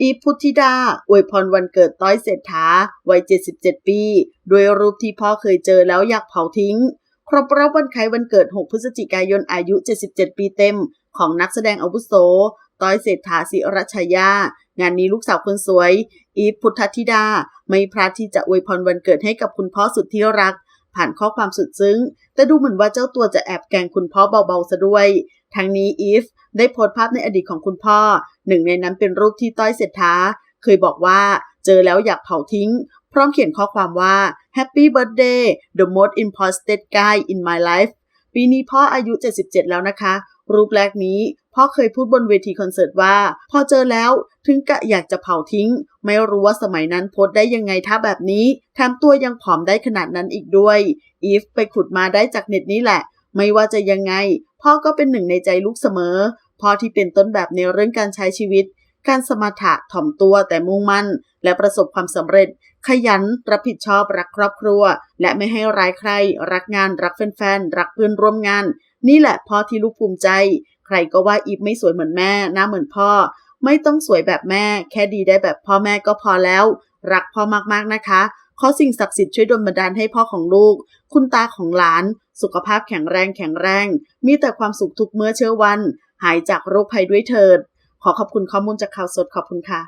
อีพุทธิดาอวยพรวันเกิดต้อยเศรษฐาวัย 77 ปี ด้วยรูปที่พ่อเคยเจอแล้วอยากเผาทิ้ง ครบรอบวันคล้ายวันเกิด 6 พฤศจิกายนอายุ 77 ปีเต็ม ของนักแสดงอาวุโส ต้อยเศรษฐาศิรชายา งานนี้ลูกสาวคนสวย อีพุทธธิดา ไม่พลาดที่จะอวยพรวันเกิดให้กับคุณพ่อสุดที่รัก ผ่านข้อความสุดซึ้ง แต่ดูเหมือนว่าเจ้าตัวจะแอบแกล้งคุณพ่อเบาๆซะด้วย ทั้งนี้อีฟได้โพสต์ภาพในอดีตของคุณพ่อ หนึ่งในนั้นเป็นรูปที่ต้อยเศรษฐาเคยบอกว่าเจอแล้วอยากเผาทิ้ง พร้อมเขียนข้อความว่า Happy Birthday the most important guy in my life ปีนี้พ่ออายุ 77 แล้วนะคะ รูปแรกนี้พ่อเคยพูดบนเวทีคอนเสิร์ตว่า พอเจอแล้วถึงกะอยากจะเผาทิ้ง ไม่รู้ว่าสมัยนั้นโพสได้ยังไงถ้าแบบนี้แถมตัวยังผอมได้ขนาดนั้นอีกด้วยอีฟไปขุดมาได้จากเน็ตนี้แหละ ไม่ว่าจะยังไง พ่อก็เป็นหนึ่งในใจลูกเสมอ พ่อที่เป็นต้นแบบในเรื่องการใช้ชีวิต การสมถะถ่อมตัวแต่มุ่งมั่น และประสบความสำเร็จ ขยันรับผิดชอบรักครอบครัว และไม่ให้ร้ายใคร รักงาน รักแฟนๆรักเพื่อนร่วมงาน นี่แหละพ่อที่ลูกภูมิใจ ใครก็ว่าอีฟไม่สวยเหมือนแม่หน้าเหมือนพ่อ ไม่ต้องสวยแบบแม่ แค่ดีได้แบบพ่อแม่ก็พอแล้ว รักพ่อมากๆนะคะขอสิ่งศักดิ์สิทธิ์ช่วยดลบันดาลให้พ่อของลูก คุณตาของหลาน สุขภาพแข็งแรงแข็งแรง มีแต่ความสุขทุกเมื่อเชื่อวัน หายจากโรคภัยด้วยเถิด ขอขอบคุณข้อมูลจากข่าวสดขอบคุณค่ะ